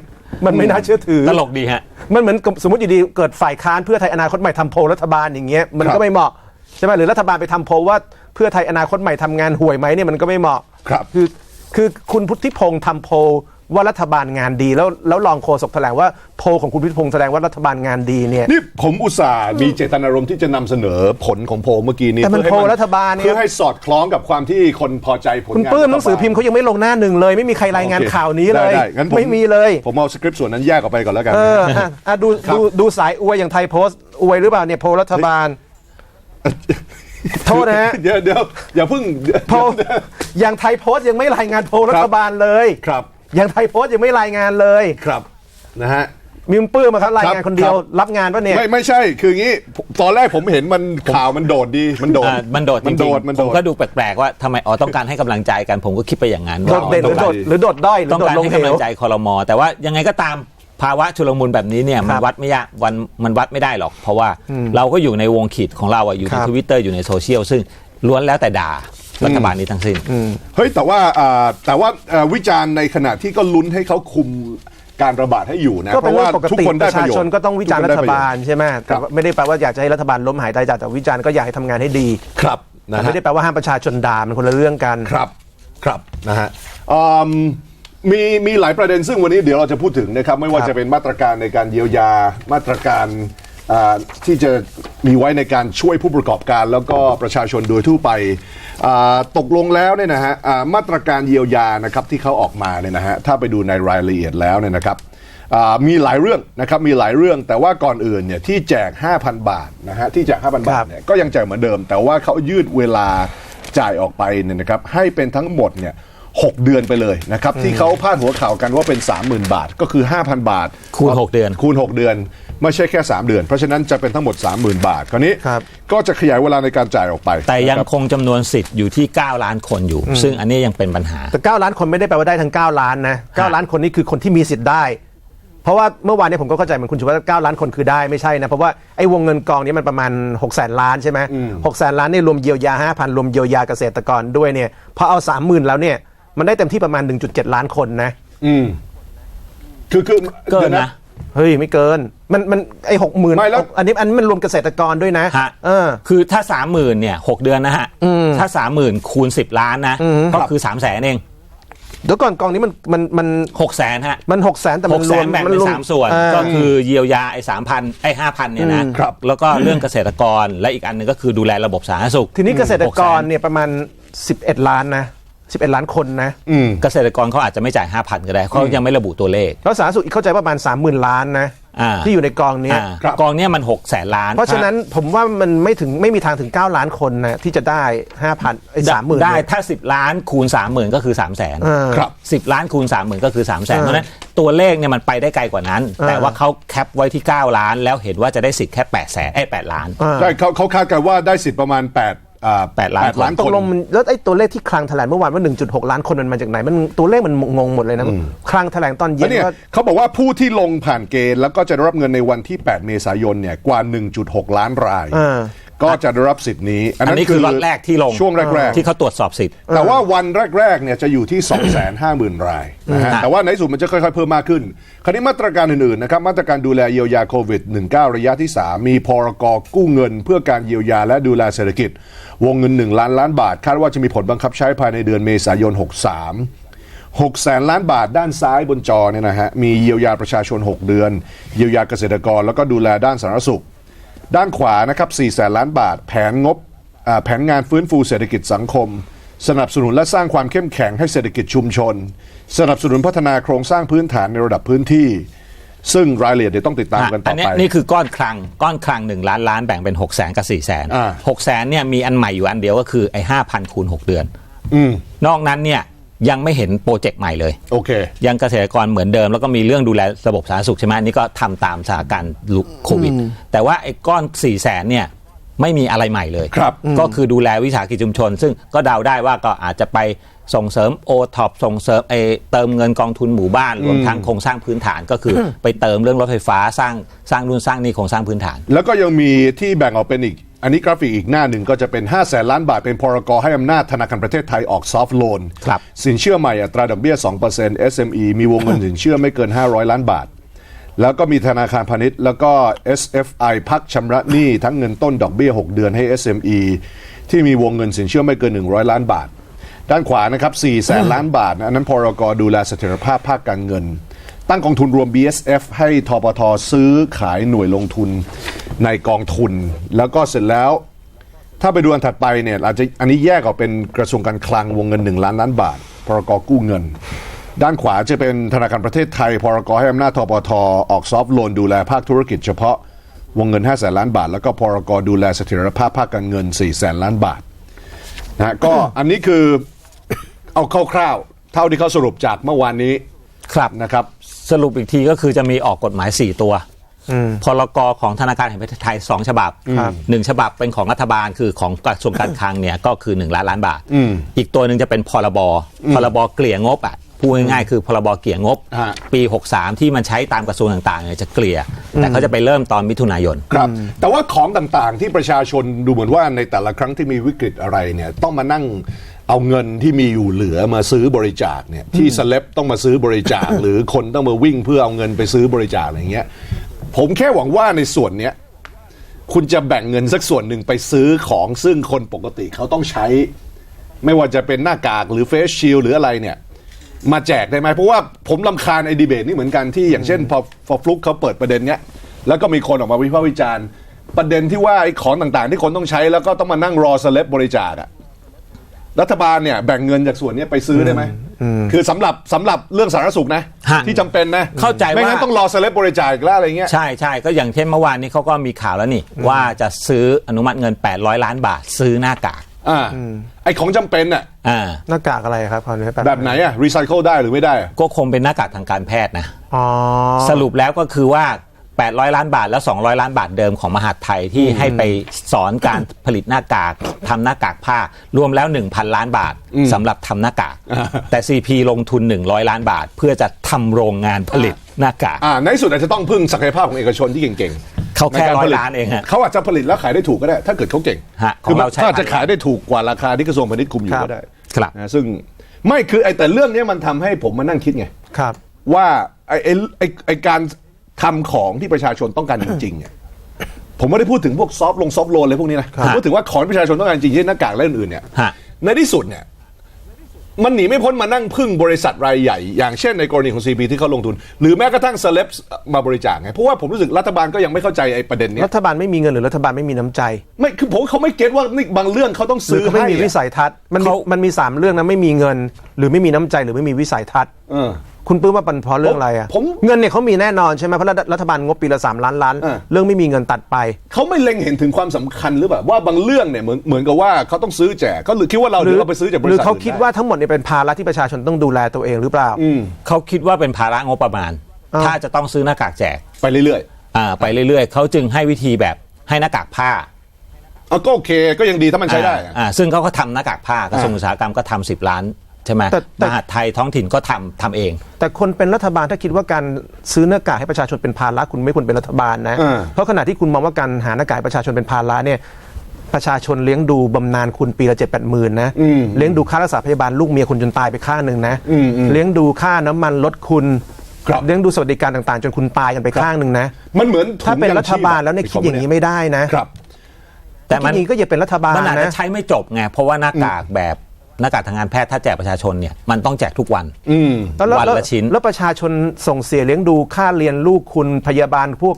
มันไม่น่าเชื่อถือ ตลกดีฮะ มันเหมือนกับสมมติอยู่ดีเกิดฝ่ายค้านเพื่อไทยอนาคตใหม่ทำโพลรัฐบาลอย่างเงี้ยมันก็ไม่เหมาะใช่ไหมหรือรัฐบาลไปทำโพลว่าเพื่อไทยอนาคตใหม่ทำงานห่วยไหมเนี่ยมันก็ไม่เหมาะครับ คือ คือคุณพุทธิพงศ์ทำโพลว่ารัฐบาลงานดี แล้วแล้วรองโฆษกแถลงว่าโพลของคุณพุทธิพงศ์แสดงว่ารัฐบาลงานดีเนี่ยนี่ผมอุตส่าห์มีเจตนารมณ์ที่จะนำเสนอผลของโพลเมื่อกี้นี้แต่มันเพื่อให้โพลรัฐบาลเนี่ย เพื่อให้สอดคล้องกับความที่คนพอใจผลคุณงานปื้มหนังสือรัฐบาลพิมพ์เขายังไม่ลงหน้าหนึ่งเลย ไม่มีใครรายงานโอเคข่าวนี้เลย ได้ได้งั้นผไม่มีเลย ผมเอาสคริปต์ส่วนนั้นแยกออกไปก่อนแล้วกัน เอออะอะดูดูดูสายอวยอย่างไทยโพสต์อวยหรือเปล่าเนี่ยโพลรัฐบาล โทษนะฮะเดี๋ยวเดี๋ยวอย่าเพิ่งโพลอย่างไทยโพสต์ยังไม่รายงานโพลรัฐบาลเลยครับ อย่างไทยโพสต์ยังไม่รายงานเลยครับนะฮะมีมปื้มมาครับรายงานคนเดียวครับรับงานปะเนี่ยไม่ไม่ใช่คืองี้ตอนแรกผมเห็นมันข่าวมันโดดดีมันโดดอ่ามันโดดจมันริโดงดมันๆผโดมดก็ดูแปลกๆว่าทำไมอ๋อต้องการให้กำลังใจกันผมก็คิดไปอย่างนั้นโดดเด่นหรือโดดหรือโดดด้อยหรือต้องโดดการลงให้เหกำลัวงใจคอรมอแต่ว่ายังไงก็ตาม ภาวะชุลมุนแบบนี้เนี่ยมันครับวัดไม่ยากวันมันวัดไม่ได้หรอก เพราะว่าเราก็อยู่ในวงขีดของเราอะอยู่ในครับทวิตเตอร์อยู่ในโซเชียลซึ่งล้วนแล้วแต่ด่ารัฐบาลนี้ทั้งสิ้นเฮ้ยแต่ว่าอ่าแต่ว่าอ่าวิจารณ์ในขณะที่ก็ลุ้นให้เขาคุมการระบาดให้อยู่นะก็เพเป็นราะเรื่ว่าองปกทุกติคนปได้ระปชาระโยชชน์นก็ต้องวิจารณ์ทุรักคนฐได้ปะโยชน์บาลใช่ไหมแต่ว่าไม่ได้แปลว่าอยากจะให้รัฐบาลล้มหายตายจากแต่วิจารณ์ก็อยากให้ทำงานให้ดีครับนะแต่ฮะไม่ได้แปลว่าห้ามประชาชนด่ามันคนละเรื่องกันครับครับนะฮะอื มมีมีหลายประเด็นซึ่งวันนี้เดี๋ยวเราจะพูดถึงนะครับ ไม่ว่าครับจะเป็นมาตรการในการเยียวยามาตรการอ่าที่จะมีไว้ในการช่วยผู้ประกอบการ แล้วก็ประชาชนโดยทั่วไปอ่าตกลงแล้วเนี่ยนะฮะอ่ามาตรการเยียวยานะครับที่เขาออกมาเนี่ยนะฮะถ้าไปดูในรายละเอียดแล้วเนี่ยนะครับอ่ามีหลายเรื่องนะครับมีหลายเรื่องแต่ว่าก่อนอื่นเนี่ยที่แจก 5,000 บาทนะฮะที่แจก 5,000 บาทเนี่ยก็ยังแจกเหมือนเดิม แต่ว่าเขายืดเวลาจ่ายออกไปเนี่ยนะครับให้เป็นทั้งหมดเนี่ย หกเดือนไปเลยนะครับ ที่เขาพาดหัวข่าวกันว่าเป็น 30,000 บาทก็คือ 5,000 บาท คูณหกเดือน คูณ 6 เดือน ไม่ใช่แค่ 3 เดือน เพราะฉะนั้นจะเป็นทั้งหมด 30,000 บาท คราวนี้ครับ ก็จะขยายเวลาในการจ่ายออกไปแต่ยังนะครับคงจำนวนสิทธิ์อยู่ที่ 9 ล้านคนอยู่ ซึ่งอันนี้ยังเป็นปัญหา แต่ 9 ล้านคนไม่ได้แปลว่าได้ทั้ง 9 ล้านนะ 9 ล้านคนนี่คือคนที่มีสิทธิ์ได้ เพราะว่าเมื่อวานเนี้ผมก็เข้าใจเหมือนคุณชูว่า9ล้านคนคือได้ไม่ใช่นะ เพราะว่าไอ้วงเงินกองนี้มันประมาณ6แสนล้านใช่ไหมหกแสนล้านนี่รวมเยียวยา5,000รวมเยียวยาเกษตรกรด้วยเนี่ยพอเอา 30,000 แล้วเนี่ย มันได้เต็มที่ประมาณ 1.7 ล้านคนนะ อืม คือคือเกินดี๋ยวนะ เฮ้ย ไม่เกิน มันมันไอ้หกหมื่นไม่แล้ว อันนี้อันนี้มันรวมเกษตรกรด้วยนะฮะเออ คือถ้าสามหมื่นเนี่ยหกเดือนนะฮะถ้าสามหมื่นคูณสิบล้านนะก็คือสามแสนเองเดี๋ยวก่อนกองนี้มันมันมันหกแสนฮะมันหกแสนแต่หมันกรแสวมนแบ่งมัเป็นรวมสามส่วน อ่า ก็คือเยียวยาไอ้สามพันไอ้ห้าพันเนี่ยนะครับ แล้วก็เรื่องเกษตรกรและอีกอันหนึงก็คือดูแลระบบสาธารณสุข ทีนี้เกษตรกร600,000เนี่ยประมาณ 11 ล้านนะ 11 ล้านคนนะ อืม เกษตรกรเขาอาจจะไม่จ่ายห้าพันก็ได้เขายังไม่ระบุตัวเลข แล้วสาธารณสุขอีกเข้าใจว่าประมาณ 30,000 ล้านนะ อ่า ที่อยู่ในกองเนี้ย อ่าครับ กองเนี้ยมันหกแสนล้านเพราะฉะนั้นผมว่ามันไม่ถึงไม่มีทางถึง 9 ล้านคนนะ ที่จะได้ 5,000ไอ้สามหมื่นได้ถ้า 10 ล้านคูณ 30,000 ก็คือ 3 0 0 0 0นครับ สิบล้านคูณ30,000ก็คือ3 0 0 0 0นเออเพราะฉะนั้นตัวเลขเนี่ยมันไปได้ไกลกว่านั้นแต่ว่าเขาแคปไว้ที่ 9 ล้าน แล้วเห็นว่าจะได้สิทธิ์แค่8แสนไอ้8ล้านใช่เขาเขาคาดกันว่าได้สิทธิ์ประมาณ8อ่า แปดล้านล้านตคกนลงมันแล้วไอ้ตัวเลขที่คลังแถลงเมื่อวานว่า 1.6 ล้านคนมันมาจากไหน มันตัวเลขมันงงหมดเลยนะ คลังแถลงตอนเย็แล้วนเนี่ยว่าเขาบอกว่าผู้ที่ลงผ่านเกณฑ์แล้วก็จะได้รับเงินในวันที่ 8 เมษายนเนี่ยกว่า 1.6 ล้านราย อ่า ก็จะได้รับสิทธิ์นี้ อันนี้คือล็อตแรกที่ลงช่วงแรกๆที่เขาตรวจสอบสิทธิ์ แต่ว่าวันแรกๆเนี่ยจะอยู่ที่ 250,000 รายนะฮะอืมแต่ว่าในที่สุดมันจะค่อยๆ เพิ่มมากขึ้น คราวนี้มาตรการอื่นๆนะครับมาตรการดูแลเยียวยาโควิด -19 ระยะที่ 3 มีพรกกู้เงิน เพื่อการเยียวยาและดูแลเศรษฐกิจ วงเงิน 1 ล้านล้านบาท คาดว่าจะมีผลบังคับใช้ภายในเดือนเมษายน 63 6แสนล้านบาทด้านซ้ายบนจอเนี่ยนะฮะมีเยียวยาประชาชน 6 เดือน เยียวยาเกษตรกร แล้วก็ดูแลด้านสาธารณสุข ด้านขวานะครับ4แสนล้านบาท แผนงบอ่าแผนงานฟื้นฟูเศรษฐกิจสังคม สนับสนุนและสร้างความเข้มแข็งให้เศรษฐกิจชุมชน สนับสนุนพัฒนาโครงสร้างพื้นฐานในระดับพื้นที่ ซึ่งรายละเอียดเดี๋ยวต้องติดตามกันต่อัอนเนี้ไปยนี่คือก้อนคลังก้อนคลัง1ล้านล้านแบ่งเป็น6 0 0 0 0กับ4 0 0 0 0อ่า6 0 0 0 0เนี่ยมีอันใหม่อยู่อันเดียวก็คือไอ้5,000คูณ 6 เดือนอืมนอกนั้นเนี่ย ยังไม่เห็นโปรเจกต์ใหม่เลย โอเค ยังเกษตรกรเหมือนเดิม แล้วก็มีเรื่องดูแลระบบสาธารณสุขใช่ไหมอันนี้ก็ทำตามสถานการณ์โควิด แต่ว่าไอ้ก้อน4ี่แสนเนี่ยไม่มีอะไรใหม่เลย ครับ ก็คือดูแลวิสาหกิจชุมชน ซึ่งก็เดาได้ว่าก็อาจจะไปส่งเสริมโอท็อปส่งเสริมไอเติมเงินกองทุนหมู่บ้านรวมทั้งโครงสร้างพื้นฐานก็คือ ไปเติมเรื่องรถไฟฟ้าสร้างสร้างนู่นสร้างนี่โครงสร้างพื้นฐาน แล้วก็ยังมีที่แบ่งออกเป็นอีก อันนี้กราฟิกอีกหน้าหนึ่งก็จะเป็น5แสนล้านบาทเป็นพรกให้อำนาจธนาคารประเทศไทยออกซอฟท์โลนครับสินเชื่อใหม่อัตราดอกเบี้ย 2% SME มีวงเงินสินเชื่อไม่เกิน 500 ล้านบาท แล้วก็มีธนาคารพาณิชย์ แล้วก็ SFI พักชำระหนี้ทั้งเงินต้นดอกเบี้ย 6 เดือนให้ SME ที่มีวงเงินสินเชื่อไม่เกิน 100 ล้านบาท ด้านขวานะครับ4แสนล้านบาทนะอันนั้นพรกดูแลเสถียรภาพภาคการเงิน ตั้งกองทุนรวม BSF ให้ทปทซื้อขายหน่วยลงทุน ในกองทุน แล้วก็เสร็จแล้ว ถ้าไปดูอันถัดไปเนี่ยอาจจะอันนี้แยกออกเป็นกระทรวงการคลังวงเงิน 1 ล้านล้านบาท พรกกู้เงิน ด้านขวาจะเป็นธนาคารประเทศไทย พรกให้อำนาจทปทออกซอฟท์โลนดูแลภาคธุรกิจเฉพาะวงเงิน5แสนล้านบาท แล้วก็พรกดูแลเสถียรภาพภาคการเงิน4แสนล้านบาทนะฮะก็อันนี้คือเอาคร่าวๆเท่าที่เขาสรุปจากเมื่อวานนี้ครับนะครับ สรุปอีกทีก็คือจะมีออกกฎหมาย 4 ตัว พรกของธนาคารแห่งประเทศไทย2ฉบับหนึ่งฉบับเป็นของรัฐบาลคือของกระทรวงการคลังเนี่ยก็คือ1ล้านล้านบาทอีกตัวหนึ่งจะเป็นพรบพรบเกลี่ยงบอะพูดง่ายๆคือพรบเกลี่ยงบฮะปี 63 ที่มันใช้ตามกระทรวงต่างๆเนี่ยจะเกลี่ย แต่เขาจะไปเริ่มตอนมิถุนายนครับ แต่ว่าของต่างๆที่ประชาชนดูเหมือนว่าในแต่ละครั้งที่มีวิกฤตอะไรเนี่ยต้องมานั่งเอาเงินที่มีอยู่เหลือมาซื้อบริจาคเนี่ยที่สเลปต้องมาซื้อบริจาค หรือคนต้องมาวิ่งเพื่อเอาเงินไปซื้อบริจาคอะไรเงี้ย ผมแค่หวังว่าในส่วนเนี้ยคุณจะแบ่งเงินสักส่วนหนึ่งไปซื้อของซึ่งคนปกติเขาต้องใช้ ไม่ว่าจะเป็นหน้ากากหรือเฟสชิลหรืออะไรเนี่ย มาแจกได้ไหมเพราะว่าผมลำคาญไอ้ดีเบตนี่เหมือนกันที่อย่างเช่นพอพอฟลุกเขาเปิดประเด็นเนี้ย แล้วก็มีคนออกมาวิพากษ์วิจารณ์ ประเด็นที่ว่าไอ้ของต่างๆ ที่คนต้องใช้แล้วก็ต้องมานั่งรอสเลบบริจาคอะ รัฐบาลเนี่ยแบ่งเงินจากส่วนเนี้ยไปซื้อได้ไหมคือสำหรับสำหรับเรื่องสาธารณสุขนะ ฮะที่จำเป็นนะเข้าใจไม่งั้นว่า ต้องรอสเลบบริจาคอีกแล้วอะไรเงี้ย ใช่ใช่ก็อย่างเช่นเมื่อวานนี้เขาก็มีข่าวแล้วนี่ ว่าจะซื้ออนุมัติเงิน 800 ล้านบาทซื้อหน้ากากอ่าไอ้ของจำเป็นอะอ่าหน้ากากอะไรครับคราวนี้แบบไหนอะรีไซเคิลได้หรือไม่ได้อะก็คงเป็นหน้ากากทางการแพทย์นะ อ๋อ สรุปแล้วก็คือว่า 800 ล้านบาทแล้ว 200 ล้านบาทเดิมของมหาดไทยที่ให้ไปสอนการผลิตหน้ากากทำหน้ากากผ้ารวมแล้ว 1,000 ล้านบาทสำหรับทำหน้ากาก แต่ CP ลงทุน 100 ล้านบาท เพื่อจะทำโรงงานผลิตหน้ากากอ่าในที่สุดอาจจะต้องพึ่งศักยภาพของเอกชนที่เก่งๆเขาแค่ในกร้อยผลิตล้านเองฮะเขาอาจจะผลิตแล้วขายได้ถูกก็ได้ ถ้าเกิดเขาเก่งฮะคือของเราใช้ถ้าจะขายได้ถูกกว่าราคาที่กระทรวงพาณิชย์คุมอยู่ก็ได้ครับนะซึ่งไม่คือไอ้แต่เรื่องเนี้ยมันทำให้ผมมานั่งคิดไงครับ ว่าไอ้ไอ้ไอ้ไอ้การ ทำของที่ประชาชนต้องการจริงๆเนี่ยผมไม่ได้พูดถึงพวกซอฟต์ลงซอฟต์โลนอะไรพวกนี้นะผมพูดถึงว่าของที่ประชาชนต้องการจริงเช่นหน้ากากและอื่นๆเนี่ยฮะในที่สุดเนี่ยมันหนีไม่พ้นมานั่งพึ่งบริษัทรายใหญ่ อย่างเช่นในกรณีของ CP ที่เขาลงทุน หรือแม้กระทั่งเซเลบมาบริจาคไงเพราะว่าผมรู้สึกรัฐบาลก็ยังไม่เข้าใจไอ้ประเด็นเนี้ยรัฐบาลไม่มีเงินหรือรัฐบาลไม่มีน้ำใจ ไม่คือผมเขาไม่เก็ตว่านี่บางเรื่องเขาต้องหรือซื้อเขาไม่ให้มีวิอะสัยทัศน์มันมีเขามันมีสามเรื่องนะไม่มีเงิน หรือไม่มีน้ำใจหรือไม่มีวิสัยทัศน์เออ คุณปื้มว่าเป็นเพราะเรื่องอะไรอะผมเงินเนี่ยเขามีแน่นอนใช่ไหมเพราะรัฐรัฐบาลงบปีละสามล้านล้านเออเรื่องไม่มีเงินตัดไป เขาไม่เล็งเห็นถึงความสำคัญหรือเปล่าว่าบางเรื่องเนี่ยเหมือนเหมือนกับว่าเขาต้องซื้อแจกเขาหรือคิดว่าเราหเดี๋ยวเราไปซื้อจากบหริรือษัทเขานคิดไว่าทั้งหมดเนี่ยเป็นภาระที่ประชาชนต้องดูแลตัวเองหรือเปล่า เขาคิดว่าเป็นภาระงบประมาณ อ้าว ถ้าจะต้องซื้อหน้ากากแจกไปเรื่อยอ่าไปเรื่อยๆ เขาจึงให้วิธีแบบให้หน้ากากผ้าๆเอาก็โอเคก็ยังดีถ้ามันใช้ได้อะอ่าซึ่งเขาก็ทำหน้ากากผ้ากระทรวงอุตสาหกรรมก็ทำสิบล้าน ใช่ไหมแต่แต่ มหาดไทยท้องถิ่นก็ทำทำเอง แต่คนเป็นรัฐบาลถ้าคิดว่าการซื้อหน้ากากให้ประชาชนเป็นภาระคุณไม่ควรเป็นรัฐบาลนะอ่าเพราะขณะที่คุณมองว่าการหาหน้ากากให้ประชาชนเป็นภาระเนี่ยประชาชนเลี้ยงดูบำนาญคุณปีละเจ็ดแปดหมื่นนะเลี้ยงดูค่ารักษาพยาบาลลูกเมียคุณจนตายไปข้างหนึ่งนะเลี้ยงดูค่าน้ำมันลดคุณครับ เลี้ยงดูสวัสดิการต่างๆ จนคุณตายกันไปข้างหนึ่งนะมันเหมือนถุงถ้าเป็นยงรัฐบาลแล้วเนี่ยชีคิดอย่างนี้ไม่ได้นะ ครับแต่มัน คิดอย่างนี้ก็อย่าเป็นรัฐบาลมันอาจจะนะใช้ไม่จบไงเพราะว่าหน้ากากแบบ หน้ากากทางการแพทย์ถ้าแจกประชาชนเนี่ยมันต้องแจกทุกวัน อืม แล้วแล้ววันแล้วละชิ้น แล้วประชาชนส่งเสียเลี้ยงดูค่าเรียนลูกคุณพยาบาลพวก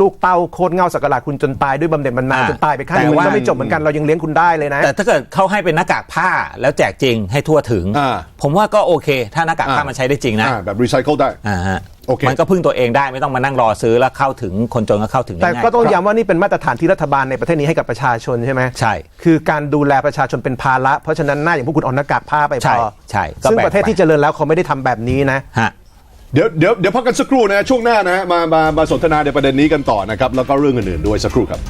ลูกเต้าโคตรเง่าสักการะคุณจนตายด้วยบำเหน็จบำนาญอ่าจนตายไปข้างหแต่นึ่งมันว่าก็ไม่จบเหมือนกันเรายังเลี้ยงคุณได้เลยนะ แต่ถ้าเกิดเขาให้เป็นหน้ากากผ้าแล้วแจกจริงให้ทั่วถึง อ่า ผมว่าก็โอเค ถ้าหน้ากากผ้าอ่ามัมันใช้ได้จริงนะอ่าแบบรีไซเคิลได้ อ่าฮะ โอเค มันก็พึ่งตัวเองได้ไม่ต้องมานั่งรอซื้อแล้วเข้าถึงคนจนก็เข้าถึงแต่ได้ง่ายก็ต้องย้ำว่านี่เป็นมาตรฐานที่รัฐบาลในประเทศนี้ให้กับประชาชนใช่ไหมใช่ คือการดูแลประชาชนเป็นภาระเพราะฉะนั้นหน้าอย่างพวกคุณเอาหน้ากากผ้าไปพใช่อใช่ก็ซึ่งแบ่งประเทศไป ที่เจริญแล้วเขาไม่ได้ทำแบบนี้นะ ฮะ เดี๋ยวเดี๋ยวเดี๋ยวพักกันสักครู่นะ ช่วงหน้านะ มามามาสนทนาในประเด็นนี้กันต่อนะครับ แล้วก็เรื่องอื่นๆด้วยสักครู่ครับ